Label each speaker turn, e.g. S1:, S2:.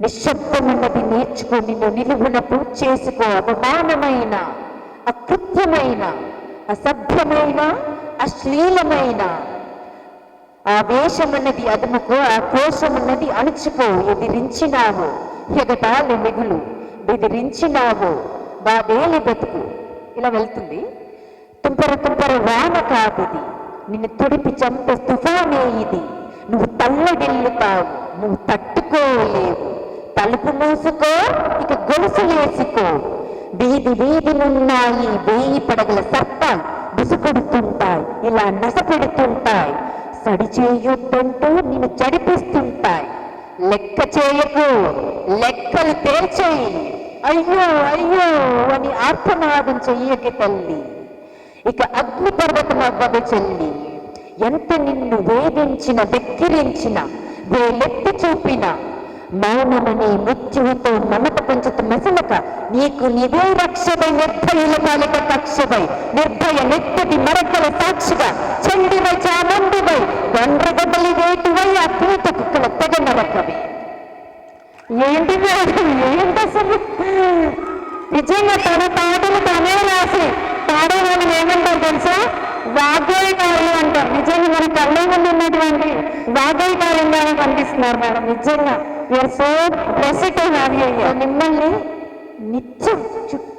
S1: నిశ్శబ్దమన్నది నేర్చుకో నిన్ను నిలువున పూజ చేసుకో అవమానమైన అకృత్యమైన అసభ్యమైన అశ్లీలమైన. ఆవేశమన్నది అదుముకో ఆక్రోశమన్నది అణుచుకో ఎదిరించినావు. ఎగటాలు మిగులు బెదిరించినావు. బాధేలి బతుకు. ఇలా వెళ్తుంది. తుంపర తుంపర వాన కాదిది. నిన్ను తుడిపి చంపే తుఫానే ఇది నువ్వు తల్లడిల్లుతావు నువ్వు తట్టుకోలేవు. తలుపు మూసుకో ఇక గొలుసు వేసుకో. వీధి వీధులున్నాయి వేయి పడగల సర్పాలు బుసుకొడుతుంటాయి ఇలా నసపెడుతుంటాయి. సడి చేయొద్దంటూ నిన్ను చడిపిస్తుంటాయి. లెక్క చేయకు లెక్కలు తేల్చేయి అయ్యో అయ్యో అని ఆర్తనాదం చెయ్యకి తల్లి. ఇక అగ్ని పర్వతం అవ్వదు చెల్లి. ఎంత నిన్ను వేధించిన వెక్కిరించిన వేలెత్తి చూపిన మౌనమనే మృత్యువుతో మమత పంచుత మసలక నీకు నిదే రక్షపై నిర్భయుల పాలిక కక్షపై నిర్భయ నెత్తటి మరకల సాక్షిగా చండివై చాముండివై గండ్రగడ్డలి వేటువై పూత కుక్కల తెగ నరకవే. ఏంటి ఏంటి అసలు? నిజంగా తన పాటలు తనే రాసి పాడే వాళ్ళని ఏమంటారు తెలుసా? వాగ్గేయకారులు అంటారు. నిజంగా మన కళ్ళ ముందు ఉన్నటువంటి వాగ్గేయకారులుగా కనిపిస్తున్నారు మేడం నిజంగా. You're so blessed to have you మిమ్మల్ని నిత్యం చుట్టూ